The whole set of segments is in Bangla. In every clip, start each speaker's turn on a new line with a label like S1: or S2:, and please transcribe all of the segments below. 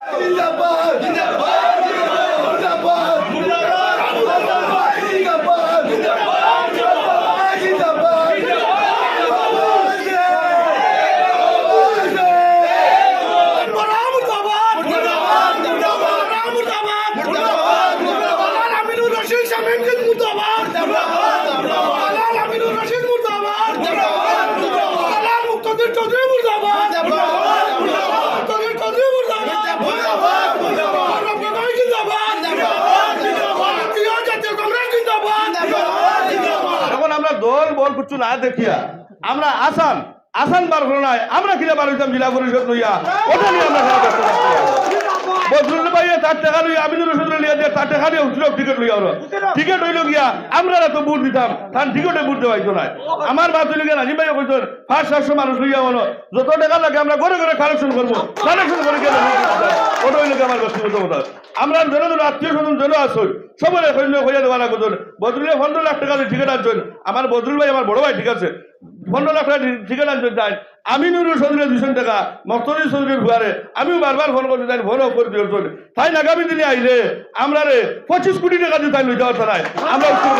S1: Ini? দেখিয়া। আমরা আসান আসান বার হলো নাই, আমরা কিনা বার হইতাম জেলা পরিষদ লইয়া? ওটা নিয়ে আমরা বদরুল ভাইয়া তার টাকা লইয়া আমিনুর রশিদ লইয়া দিয়ে তার টাকা দিয়ে উঠল টিকিট লইয়া ওরা টিকিট হইল গিয়া আমরা তো বুট দিতাম তার টিকিটে বুট দেওয়াইতো না। আমার বাদ হইল গিয়া নাজিম ভাইয়া কইতো পাঁচ সাতশো মানুষ লইয়া হলো যত টাকা লাগে আমরা ঘরে ঘরে কালেকশন করব কালেকশন করে গেলে ওটা হইল আমার ব্যক্তিগত কথা আমরা যেন যেন আত্মীয় স্বজন যেন আসুন সবাই সৈন্য হইয়া দেওয়া লাগতো বদরুলে পনেরো লাখ টাকা টিকিট আনছেন। আমার বদরুল ভাই আমার বড় ভাই ঠিক আছে। পনেরো লাখ টাকা টিকিট আনছেন তাই। আমি নুরুল চৌধুরী দুশো টাকা মস্তরি চৌধুরীর ঘুয়ারে আমিও বারবার ফোন করছি, তাই ফোনও করে দিয়েছেন তাই আগামী দিনে আইলে আমরা রে পঁচিশ কোটি টাকা দিয়ে তাই লইতে পারতো নাই আমরা উত্তর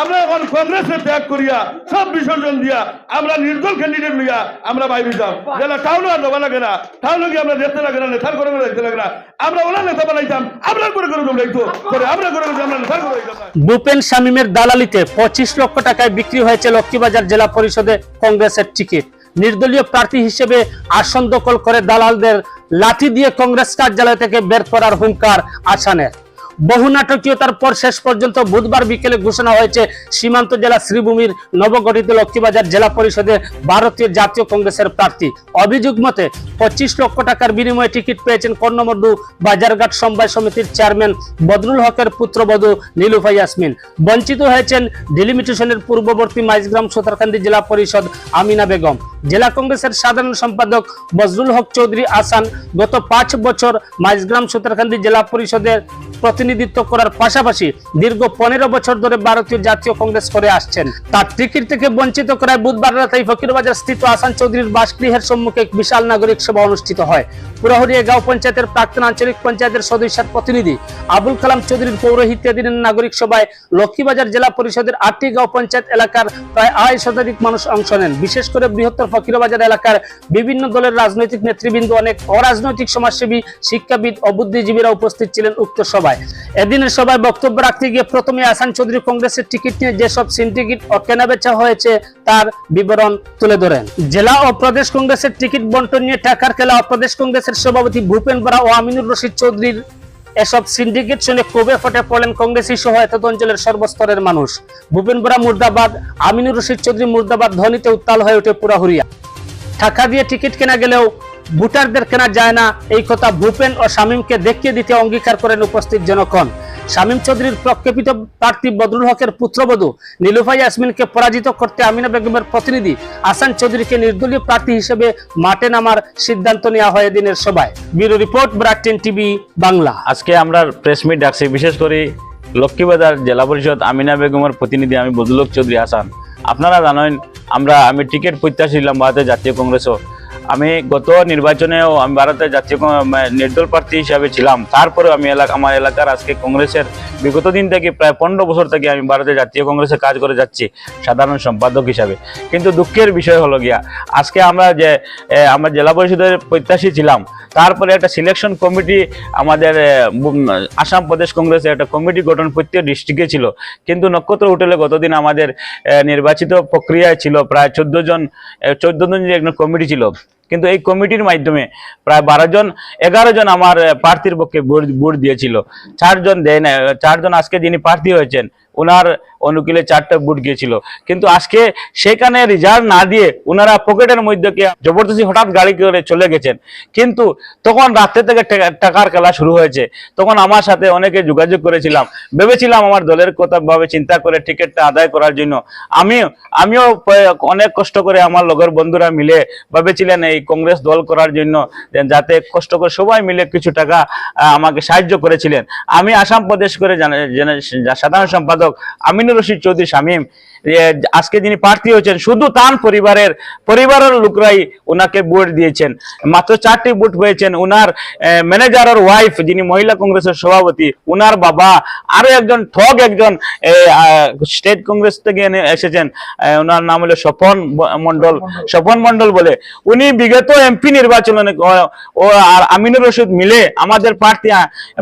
S1: আমরা এখন কংগ্রেসে ত্যাগ করিয়া সব বিসর্জন দিয়া আমরা নির্দল ক্যান্ডিডেট লইয়া আমরা বাইরে যাম যেন টাউনে আর দেওয়া লাগে না টাউনে গিয়ে আমরা দেখতে লাগে না, নেতার করে দেখতে লাগে না। আমরা ওলা নেতা বানাইতাম, আমরা করে করে দাইতো করে আমরা করে করে আমরা নেতার করে
S2: ভূপেন শামীমের দালালিতে পঁচিশ লক্ষ টাকায় বিক্রি হয়েছে লক্ষ্মীবাজার জেলা পরিষদে কংগ্রেসের টিকিট। নির্দলীয় প্রার্থী হিসেবে আসন দখল করে দালালদের লাঠি দিয়ে কংগ্রেস কার্যালয় থেকে বের করার হুঙ্কার আসানের। বহু নাটকীয়তার পর শেষ পর্যন্ত বুধবার বিকেলে ঘোষণা হয়েছে, সীমান্ত জেলা শ্রীভূমির নবগঠিত লক্ষ্মীবাজার জেলা পরিষদে ভারতীয় জাতীয় কংগ্রেসের প্রার্থী। অভিযোগ মতে, পঁচিশ লক্ষ টাকার বিনিময়ে টিকিট পেয়েছেন কর্ণমর্দু বাজারঘাট সমবায় সমিতির চেয়ারম্যান বদরুল হকের পুত্রবধূ নীলুফা ইয়াসমিন। বঞ্চিত হয়েছেন ডিলিমিটেশনের পূর্ববর্তী মাইজগ্রাম সোতারকান্দি জেলা পরিষদ আমিনা বেগম। জেলা কংগ্রেসের সাধারণ সম্পাদক বজরুল হক চৌধুরী আসান গত পাঁচ বছর মাইজগ্রাম সোতারকান্দি জেলা পরিষদের প্রতিনিধিত্ব করার পাশাপাশি দীর্ঘ পনেরো বছর ধরে ভারতীয় জাতীয় কংগ্রেস করে আসছেন। তার টিকিট থেকে বঞ্চিত করায় বুধবার রাতে ফকিরবাজার স্থিত আসান চৌধুরীর বাসগৃহের সম্মুখে এক বিশাল নাগরিক সভা অনুষ্ঠিত হয়। পুরাহরিয়া গাঁও পঞ্চায়েতের প্রাক্তন আঞ্চলিক পঞ্চায়েতের সদস্যের প্রতিনিধি আবুল কালাম চৌধুরীর পৌরহিত্যাধীন নাগরিক সভায় লক্ষ্মীবাজার জেলা পরিষদের আটটি গাঁও পঞ্চায়েত এলাকার প্রায় আড়াই শতাধিক মানুষ অংশ নেন। বিশেষ করে বৃহত্তর ফকিরবাজার এলাকার বিভিন্ন দলের রাজনৈতিক নেতৃবৃন্দ অনেক অরাজনৈতিক সমাজসেবী, শিক্ষাবিদ ও বুদ্ধিজীবীরা উপস্থিত ছিলেন উক্ত সভায়। এদিনের সভায় বক্তব্য রাখতে গিয়ে প্রথমে আসান চৌধুরী কংগ্রেসের টিকিট নিয়ে যেসব সিন্ডিকেট ও কেনাবেচা হয়েছে, তার বিবরণ তুলে ধরেন। জেলা ও প্রদেশ কংগ্রেসের টিকিট বন্টন নিয়ে টাকার খেলা ও প্রদেশ কংগ্রেসের সভাপতি ভূপেন বরা ও আমিনুর রশিদ চৌধুরীর এসব সিন্ডিকেট শুনে ক্ষোভে ফটে পড়লেন কংগ্রেসী সহ এতদ অঞ্চলের সর্বস্তরের মানুষ। ভূপেন বরা মুর্দাবাদ, আমিনুর রশিদ চৌধুরী মুর্দাবাদ ধ্বনিতে উত্তাল হয়ে ওঠে পুরাহুরিয়া। টাকা দিয়ে টিকিট কেনা গেলেও ভোটারদের কেনা যায় না। এই কথা ভূপেন ও শামীমকে দেখিয়ে দিতে অঙ্গীকার করেন উপস্থিত জনগণ। শামীম চৌধুরীর প্রক্ষেপিত প্রার্থী বদরুল হকের পুত্রবধূ নীলুফা ইয়াসমিনকে পরাজিত করতে আমিনা বেগমের প্রতিনিধি আসান চৌধুরীকে নির্দলীয় প্রার্থী হিসেবে মাঠে নামার সিদ্ধান্ত নেওয়া হয় দিনের সভায়। ব্যুরো রিপোর্ট ব্রাকটেন টিভি, বাংলা।
S3: আজকে আমরা প্রেস মিট ডাকছি, বিশেষ করে লক্ষ্মীবাজার জেলা পরিষদ আমিনা বেগমের প্রতিনিধি আমি বদুলক চৌধুরী আসান। আপনারা জানেন আমরা আমি টিকিট প্রত্যাশী ছিলাম ভারতের জাতীয় কংগ্রেসও আমি গত নির্বাচনেও আমি ভারতের জাতীয় নির্দল প্রার্থী হিসাবে ছিলাম। তারপরেও আমি এলাকা আমার এলাকার আজকে কংগ্রেসের বিগত দিন থেকে প্রায় পনেরো বছর থেকে আমি ভারতের জাতীয় কংগ্রেসে কাজ করে যাচ্ছি, সাধারণ সম্পাদক হিসাবে। কিন্তু দুঃখের বিষয় হলো গিয়া, আজকে আমরা যে আমরা জেলা পরিষদের প্রত্যাশী ছিলাম। তারপরে একটা সিলেকশন কমিটি আমাদের আসাম প্রদেশ কংগ্রেসের একটা কমিটি গঠন প্রত্যেক ডিস্ট্রিক্টে ছিল। কিন্তু নক্ষত্র হোটেলে গতদিন আমাদের নির্বাচিত প্রক্রিয়ায় ছিল প্রায় চোদ্দ জন চোদ্দ জন যে একটা কমিটি ছিল। কিন্তু এই কমিটির মাধ্যমে প্রায় বারো জন, এগারো জন আমার প্রার্থীর পক্ষে ভোট দিয়েছিল। চারজন দেয় না চারজন আজকে যিনি প্রার্থী হয়েছেন ওনার অনুকূলে চারটা বুট গিয়েছিল। কিন্তু আজকে সেখানে রিজার্ভ না দিয়ে ওনারা পকেটের মধ্যে জবরদস্তি হঠাৎ গাড়ি করে চলে গেছেন। কিন্তু তখন রাত্রে থেকে টাকার খেলা শুরু হয়েছে। তখন আমার সাথে অনেকে যোগাযোগ করেছিলাম। ভেবেছিলাম আমার দলের কথা ভাবে চিন্তা করে টিকিটটা আদায় করার জন্য। আমিও আমিও অনেক কষ্ট করে আমার লগের বন্ধুরা মিলে ভেবেছিলেন এই কংগ্রেস দল করার জন্য যাতে কষ্ট করে সবাই মিলে কিছু টাকা আমাকে সাহায্য করেছিলেন। আমি আসাম প্রদেশ করে সাধারণ সম্পাদক আমিনুর রশিদ চৌধুরী শামীম। আজকে যিনি প্রার্থী হয়েছেন, শুধু তার পরিবারের পরিবারের লোকরাই ওনাকে ভোট দিয়েছেন। মাত্র চারটি ভোট পেয়েছেন ওনার ম্যানেজার ওর ওয়াইফ যিনি মহিলা কংগ্রেসের সভাপতি ওনার বাবা, আরও একজন ঠগ একজন স্টেট কংগ্রেস থেকে এসেছেন। ওনার নাম হলো স্বপন মন্ডল স্বপন মন্ডল বলে। উনি বিগত এমপি নির্বাচনে, ও আর আমিনুর রশিদ মিলে আমাদের প্রার্থী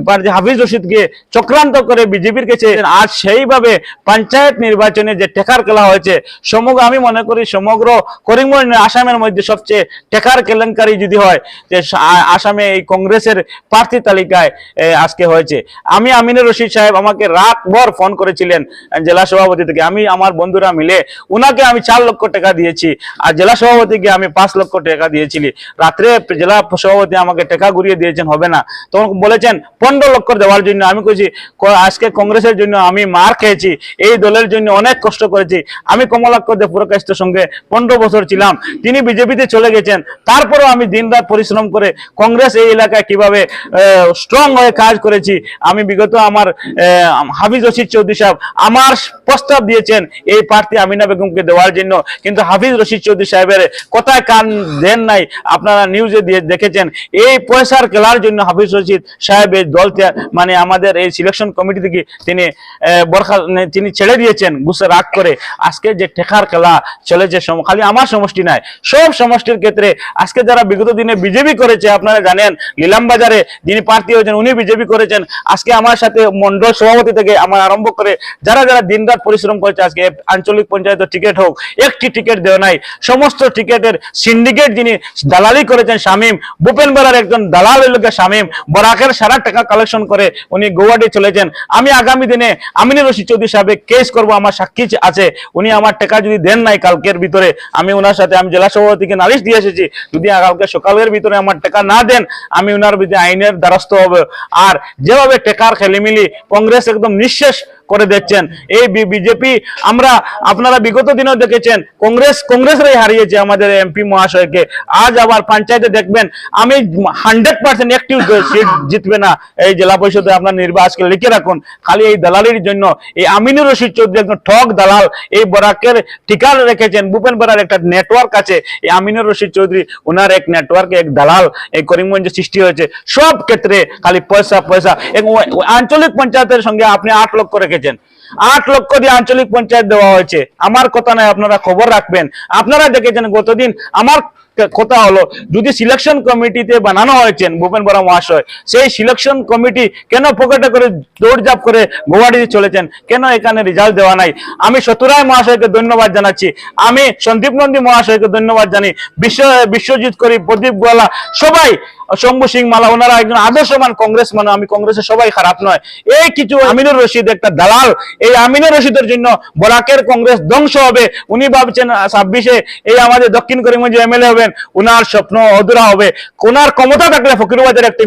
S3: প্রার্থী হাফিজ রশিদকে চক্রান্ত করে বিজেপির কাছে আর সেইভাবে পঞ্চায়েত নির্বাচনে যে টেকার খেলা হয়েছে। সমগ্র আমি মনে করি সমগ্র করিমগঞ্জ আসামের মধ্যে সবচেয়ে টেকার কেলেঙ্কারি যদি হয়, যে আসামে এই কংগ্রেসের প্রার্থী তালিকায় আজকে হয়েছে। আমি আমিনুর রশিদ সাহেব আমাকে রাত ভর ফোন করেছিলেন জেলা সভাপতি থেকে। আমি, আমার বন্ধুরা মিলে উনাকে আমি চার লক্ষ টাকা দিয়েছি আর জেলা সভাপতিকে আমি পাঁচ লক্ষ টাকা দিয়েছিলি। রাত্রে জেলা সভাপতি আমাকে টাকা ঘুরিয়ে দিয়েছেন, হবে না। তখন বলেছেন, পনেরো লক্ষ দেওয়ার জন্য। আমি কইছি আজকে কংগ্রেসের জন্য আমি মার খেয়েছি। এই দলের জন্য অনেক কষ্ট করেছি। আমি কমলাক্ষ দে পুরকাশের সঙ্গে পনেরো বছর ছিলাম। তিনি বিজেপিতে চলে গেছেন। তারপরেও আমি দিনরাত পরিশ্রম করে কংগ্রেস এই এলাকায় কীভাবে স্ট্রং হয়ে কাজ করেছি, আমি বিগত আমার হাফিজ রশিদ চৌধুরী সাহেব আমার প্রস্তাব দিয়েছেন এই প্রার্থী আমিনা বেগমকে দেওয়ার জন্য। কিন্তু হাফিজ রশিদ চৌধুরী সাহেবের কথায় কান দেন নাই। আপনারা নিউজে দিয়ে দেখেছেন। এই পয়সার খেলার জন্য হাফিজ রশিদ সাহেব দল মানে আমাদের এই সিলেকশন কমিটি থেকে তিনি বরখা তিনি ছেড়ে দিয়েছেন। গুসে রাগ করে আজকে যে টেকার খেলা চলেছে সম- খালি আমার সমষ্টি নাই, সব সমষ্টির ক্ষেত্রে আজকে যারা বিগত দিনে বিজেপি করেছে, আপনারা জানেন লিলাম বাজারে যিনি প্রার্থী হয়েছেন, উনি বিজেপি করেছেন। আজকে আমার সাথে মন্ডল সভাপতি থেকে আমার আরম্ভ করে যারা যারা দিনরাত পরিশ্রম করেছে, আজকে আঞ্চলিক পঞ্চায়েতের টিকিট হোক, একটি টিকিট দেওয়া নাই, সমস্ত টিকিটের সিন্ডিকেট যিনি দালালি করেছেন, শামীম ভূপেন বেলার একজন দালাল লোকের শামীম, বরাকের সারা টাকা কালেকশন করে উনি গৌহাটি চলেছেন। আমি আগামী দিনে আমিনুর রশিদ চৌধুরী সাহেব কেস করব, আমার সাক্ষী আছে উনি আমার টাকা যদি দেন নাই কালকের ভিতরে, আমি ওনার সাথে, আমি জেলা সভাপতিকে নালিশ দিয়ে এসেছি, যদি কালকে সকালের ভিতরে আমার টাকা না দেন, আমি ওনার বিরুদ্ধে আইনের দ্বারস্থ হবে। আর যেভাবে টেকার খেলিমিলি, কংগ্রেস একদম নিঃশেষ করে দিচ্ছেন। এই বিজেপি আমরা আপনারা বিগত দিনেও দেখেছেন, কংগ্রেস, কংগ্রেসরাই হারিয়েছে আমাদের এমপি মহাশয়কে। আজ আবার পঞ্চায়েতে দেখবেন, আমি হান্ড্রেড পার্সেন্ট একটি সিট জিতবে না। এই জেলা পরিষদে আপনার নির্বাচন লিখে রাখুন, খালি এই দালালির জন্য। এই আমিনুর রশিদ চৌধুরী একজন ঠক দালাল, এই বরাকের ঠিকানা রেখেছেন, ভূপেন বরার একটা নেটওয়ার্ক আছে। এই আমিনুর রশিদ চৌধুরী ওনার এক নেটওয়ার্কে এক দালাল, এই করিমগঞ্জে সৃষ্টি হয়েছে। সব ক্ষেত্রে খালি পয়সা পয়সা। এবং আঞ্চলিক পঞ্চায়েতের সঙ্গে আপনি আট লক্ষ রেখেছেন। আট লক্ষ দিয়ে আঞ্চলিক পঞ্চায়েত দেওয়া হয়েছে। আমার কথা নয়, আপনারা খবর রাখবেন। আপনারা দেখেছেন গতদিন আমার কথা হলো, যদি সিলেকশন কমিটিতে বানানো হয়েছেন ভূপেন বরা মহাশয়, সেই সিলেকশন কমিটি কেন পকেটে করে দৌড়ঝাঁপ করে গৌহাটিতে চলেছেন? কেন এখানে রেজাল্ট দেওয়া নাই? আমি শতুরায় মহাশয়কে ধন্যবাদ জানাচ্ছি। আমি সন্দীপ নন্দী মহাশয়কে ধন্যবাদ জানি। বিশ্ব, বিশ্বজিৎ করি, প্রদীপ গোয়ালা, সবাই, শম্ভু সিং মালা, ওনারা একজন আদর্শমান কংগ্রেস মানে আমি কংগ্রেসের সবাই খারাপ নয়। এই কিছু আমিনুর রশিদ, একটা দালাল, এই আমিনুর রশিদের জন্য বরাকের কংগ্রেস ধ্বংস হবে। উনি ভাবছেন ছাব্বিশে এই আমাদের দক্ষিণ করিমগঞ্জে এমএলএ হবেন উনার স্বপ্ন অধুরা হবে। কোনার ক্ষমতা থাকলে ফকিরবাজার একটা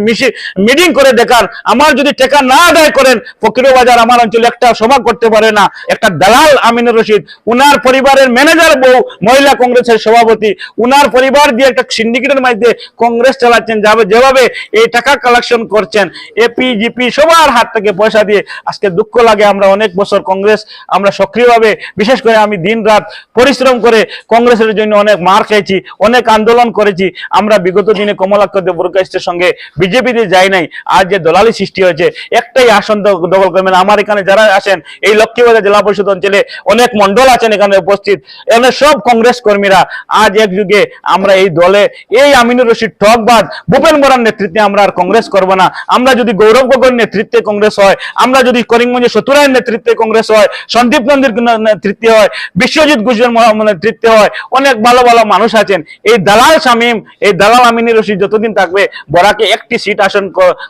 S3: মিটিং করে দেখান। আমার যদি টেকা না আদায় করেন, ফকিরবাজার আমার অঞ্চলে একটা সভা করতে পারে না। একটা দালাল আমিনুর রশিদ, উনার পরিবারের ম্যানেজার বউ, মহিলা কংগ্রেসের সভাপতি, উনার পরিবার দিয়ে একটা সিন্ডিকেটের মধ্যে কংগ্রেস চালাচ্ছেন। যাবে যেভাবে এই টাকা কালেকশন করছেন এপি জিপি সবার হাত থেকে পয়সা দিয়ে। আজকে দুঃখ লাগে, আমরা অনেক বছর কংগ্রেস, আমরা সক্রিয়ভাবে, বিশেষ করে আমি দিন রাত পরিশ্রম করে কংগ্রেসের জন্য অনেক মার খেয়েছি, অনেক আন্দোলন করেছি। আমরা বিগত দিনে কমলাক্ষ দেবরকাশের সঙ্গে। বিজেপিতে যাই নাই। আর যে দলালি সৃষ্টি হয়েছে একটাই আসন দখল করবেন আমার এখানে যারা আসেন, এই লক্ষ্মীবাজার জেলা পরিষদ অঞ্চলে অনেক মন্ডল আছেন এখানে উপস্থিত। এখানে সব কংগ্রেস কর্মীরা আজ এক যুগে আমরা এই দলে, এই আমিনুর রশিদ ঠকবাদ ভূপেন বরার নেতৃত্বে আমরা আর কংগ্রেস করব না। আমরা যদি গৌরব গগৈর নেতৃত্বে কংগ্রেস হয়, আমরা যদি করিমগঞ্জে শতুরায়ের নেতৃত্বে কংগ্রেস হয়, সন্দীপ নন্দীর নেতৃত্বে হয়, বিশ্বজিৎ ঘোষের নেতৃত্বে হয়, অনেক ভালো ভালো মানুষ আছেন। এই দালাল শামীম, এই দালাল আমিনী রশিদ যতদিন থাকবে, বরাকে একটি সিট আসন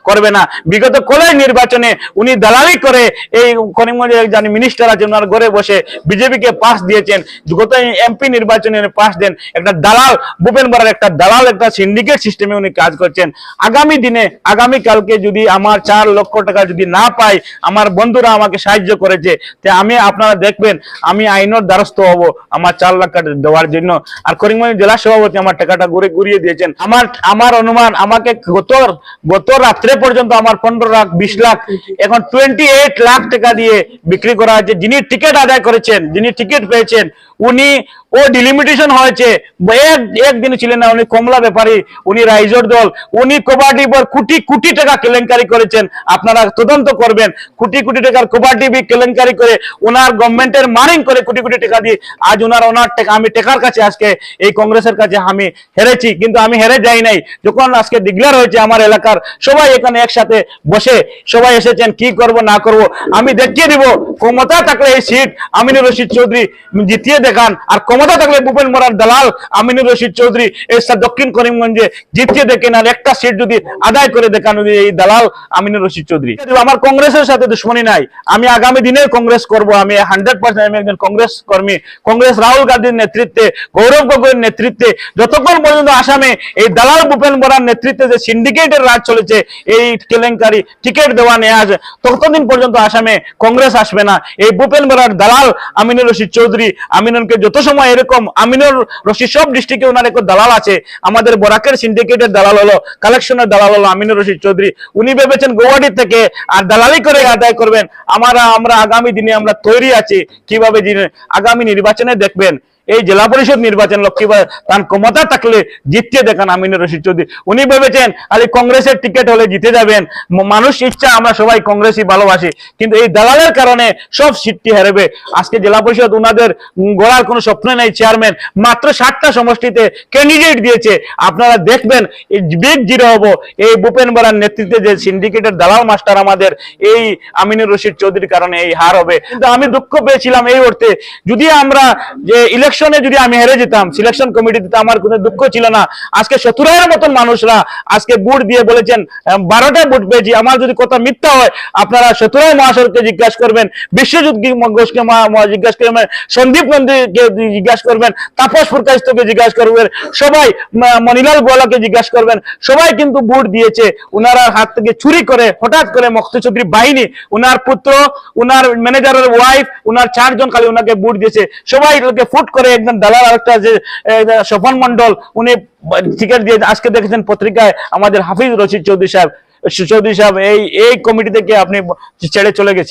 S3: করবে না। বিগত কলেজ নির্বাচনে উনি দালালি করে এই করিমগঞ্জে একজন মিনিস্টার আছেন, ওনার ঘরে বসে বিজেপিকে পাস দিয়েছেন। গত এমপি নির্বাচনে পাস দেন। একটা দালাল ভূপেন বরার একটা দালাল, একটা সিন্ডিকেট সিস্টেমে উনি কাজ করছেন। আগামী দিনে, আগামী কালকে যদি আমার চার লক্ষ টাকা যদি না পাই, আমার বন্ধুরা আমাকে সাহায্য করেছে, তে আমি আপনারা দেখবেন, আমি আইনের দ্বারস্থ হব আমার চার লাখ টাকা দেওয়ার জন্য। আর করিমগঞ্জ জেলা সভাপতি আমার টাকাটা ঘুরে ঘুরিয়ে দিয়েছেন। আমার আমার অনুমান, আমাকে গত গত রাত্রে পর্যন্ত আমার পনেরো লাখ, বিশ লাখ এখন টোয়েন্টি লাখ টাকা দিয়ে বিক্রি করা হয়েছে। যিনি টিকিট আদায় করেছেন, যিনি টিকিট পেয়েছেন, উনি ও ডিলিমিটেশন হয়েছে। একদিন ছিলেন না, উনি কমলা ব্যাপারী, উনি রাইজোর দল, উনি কবাডি পর কোটি কোটি টাকা কেলেঙ্কারি করেছেন। আপনারা তদন্ত করবেন। কোটি কোটি টাকার বি কেলেঙ্কারি করে ওনার গভর্নমেন্টের মারিং করে কোটি কোটি টাকা দিয়ে আজ ওনার ওনার টাকা আমি টেকার কাছে আজকে এই কংগ্রেসের কাছে আমি হেরেছি। কিন্তু আমি হেরে যাই নাই। যখন আজকে ডিক্লেয়ার হয়েছে আমার এলাকার, সবাই এখানে একসাথে বসে, সবাই এসেছেন, কি করব, না করব, আমি দেখিয়ে দিব। ক্ষমতা থাকলে এই সিট আমিনুর রশিদ চৌধুরী জিতিয়ে দেখান, আর ক্ষমতা থাকলে ভূপেন মোরার দালাল আমিনুর রশিদ চৌধুরী এই দক্ষিণ করিমগঞ্জে জিতিয়ে দেখেন, আর একটা সিট যদি আদায় করে দেখান এই দালাল আমিনুর রশিদ চৌধুরী। আমার কংগ্রেসের সাথে দুশ্মনী নাই, আমি আগামী দিনে কংগ্রেস করব, আমি হান্ড্রেড পার্সেন্ট আমি একজন কংগ্রেস কর্মী। কংগ্রেস রাহুল গান্ধীর নেতৃত্বে, গৌরব গগৈর নেতৃত্বে, যতক্ষণ পর্যন্ত আসামে এই দালাল ভূপেন বরার নেতৃত্বে যে সিন্ডিকেটের রাজ চলেছে, এই কেলেঙ্কারি টিকিট দেওয়া নেওয়া আছে ততদিন পর্যন্ত আসামে কংগ্রেস আসবে না। এই ভূপেন বরার দালাল আমিনুর রশিদ চৌধুরী আমিনুরকে যত সময় এরকম আমিনুর রশিদ সব ডিস্ট্রিক্টে ওনার এক দালাল আছে। আমাদের বরাকের সিন্ডিকেটের দালাল হলো, কালেকশনের দালাল হলো আমিনুর রশিদ চৌধুরী। উনি ভেবেছেন গৌহাটি থেকে আর দালালি করে আদায় করবেন। আমরা আমরা আগামী দিনে আমরা তৈরি আছি। কীভাবে আগামী নির্বাচনে দেখবেন এই জেলা পরিষদ নির্বাচন লক্ষ্মীবার তার ক্ষমতা থাকলে জিততে দেখান আমিনুর রশিদ চৌধুরী। উনি ভেবেছেন, আরে কংগ্রেসের টিকিট হলে জিতে যাবেন। মানুষ ইচ্ছা, আমরা সবাই কংগ্রেসই ভালোবাসি। কিন্তু এই দালালের কারণে সব সিটটি হারবে। আজকে জেলা পরিষদ উনাদের গড়ার কোনো স্বপ্ন নেই, চেয়ারম্যান। মাত্র ষাটটা সমষ্টিতে ক্যান্ডিডেট দিয়েছে। আপনারা দেখবেন বিগ জিরো হব। এই ভূপেন বরার নেতৃত্বে যে সিন্ডিকেটের দালাল মাস্টার আমাদের, এই আমিনুর রশিদ চৌধুরীর কারণে এই হার হবে। কিন্তু আমি দুঃখ পেয়েছিলাম এই অর্থে যদি আমরা যে ইলেকশনে যদি আমি হেরে যেতাম সিলেকশন কমিটিতে আমার কোনো দুঃখ ছিল না। আজকে সতেরোর মতন মানুষরা আজকে বুট দিয়ে বলেছেন বারোটা বুট পেয়েছি, আমার যদি কথা মিথ্যা হয়, আপনারা সতেরো মহাসরকে জিজ্ঞাসা করবেন, বিশ্বজিৎ ঘোষকে জিজ্ঞাসা করবেন, সন্দীপ নন্দীকে জিজ্ঞাসা করবেন, তাপস প্রকাশকে জিজ্ঞাসা করবেন, সবাই মনিলাল গোয়ালাকে জিজ্ঞাসা করবেন, সবাই কিন্তু বুট দিয়েছে। উনারা হাত থেকে চুরি করে, হঠাৎ করে মক্তচৌধুরী বাহিনী, উনার পুত্র, উনার ম্যানেজারের ওয়াইফ উনার চারজন খালি উনাকে বুট দিয়েছে। সবাই ফুট করে একদম দালাল আরেকটা যে সোফান মন্ডল উনি টিকিট দিয়ে আজকে দেখেছেন পত্রিকায় আমাদের হাফিজ রশিদ চৌধুরী সাহেব। চৌধুরী সাহেব, এই এই কমিটি থেকে আপনি ছেড়ে চলে গেছে?